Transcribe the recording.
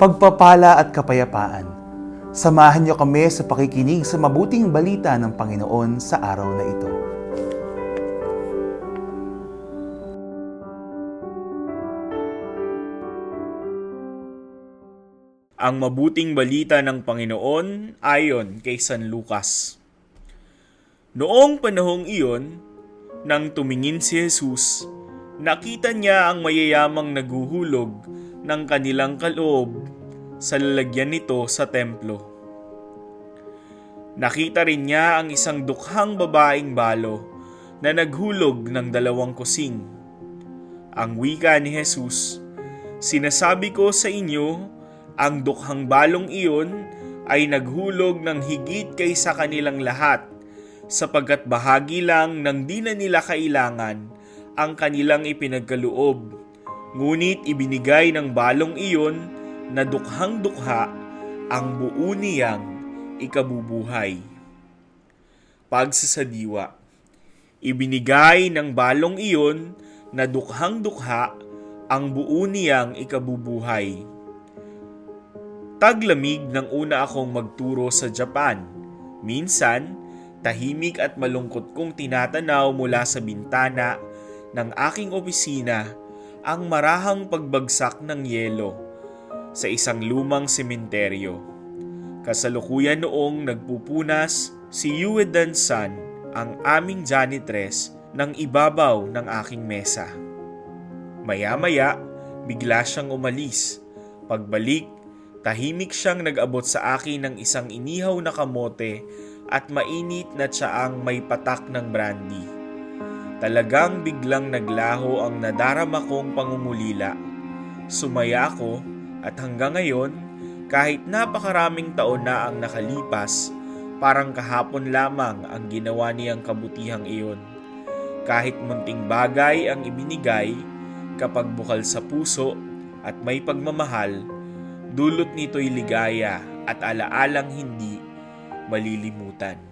pagpapala at kapayapaan. Samahan niyo kami sa pakikinig sa mabuting balita ng Panginoon sa araw na ito. Ang mabuting balita ng Panginoon ayon kay San Lucas. Noong panahong iyon, nang tumingin si Jesus, nakita niya ang mayayamang naguhulog ng kanilang kaloob sa lalagyan nito sa templo. Nakita rin niya ang isang dukhang babaeng balo na naghulog ng dalawang kusing. Ang wika ni Jesus, Sinasabi ko sa inyo, ang dukhang balong iyon ay naghulog ng higit kaysa kanilang lahat sapagkat bahagi lang ng di na nila kailangan ang kanilang ipinagkaloob. Ngunit ibinigay ng balong iyon na dukhang dukha ang buo niyang ikabubuhay. Pagsasadiwa Ibinigay ng balong iyon na dukhang dukha ang buo niyang ikabubuhay. Taglamig nang una akong magturo sa Japan. Minsan, tahimik at malungkot kong tinatanaw mula sa bintana ng aking opisina ang marahang pagbagsak ng yelo sa isang lumang sementeryo. Kasalukuyan noong nagpupunas si Yuedan San, ang aming janitress, ng ibabaw ng aking mesa. Maya-maya, bigla siyang umalis. Pagbalik, tahimik siyang nag-abot sa akin ng isang inihaw na kamote at mainit na tsaang may patak ng brandy. Talagang biglang naglaho ang nadarama kong pangumulila. Sumaya ako at hanggang ngayon, kahit napakaraming taon na ang nakalipas, parang kahapon lamang ang ginawa niyang kabutihang iyon. Kahit munting bagay ang ibinigay, kapag bukal sa puso at may pagmamahal, dulot nito'y ligaya at alaalang hindi malilimutan.